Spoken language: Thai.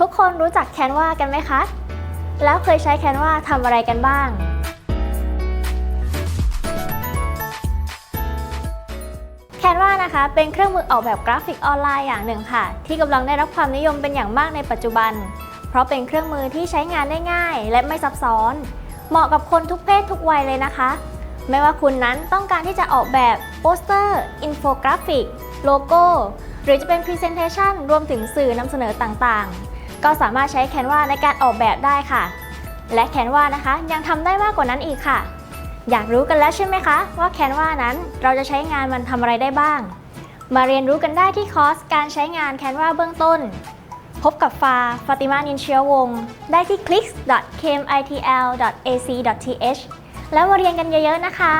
ทุกคนรู้จักแคนวากันไหมคะ แล้วเคยใช้แคนวาทำอะไรกันบ้าง แคนวานะคะ เป็นเครื่องมือออกแบบกราฟิกออนไลน์อย่างหนึ่งค่ะ ที่กำลังได้รับความนิยมเป็นอย่างมากในปัจจุบัน เพราะเป็นเครื่องมือที่ใช้งานได้ง่าย และไม่ซับซ้อน เหมาะกับคนทุกเพศทุกวัยเลยนะคะ ไม่ว่าคุณนั้นต้องการที่จะออกแบบโปสเตอร์ อินโฟกราฟิก โลโก้ หรือจะเป็นพรีเซนเทชันรวมถึงสื่อนำเสนอต่างๆ ก็สามารถใช้แคนวาในการออกแบบได้ค่ะ และแคนวานะคะยังทำได้มากกว่านั้นอีกค่ะ อยากรู้กันแล้วใช่ไหมคะ ว่าแคนวานั้นเราจะใช้งานมันทำอะไรได้บ้าง มาเรียนรู้กันได้ที่คอร์สการใช้งานแคนวาเบื้องต้น พบกับฟาฟาติมานินเชียววง ได้ที่ clicks.kmitl.ac.th แล้วมาเรียนกันเยอะๆนะคะ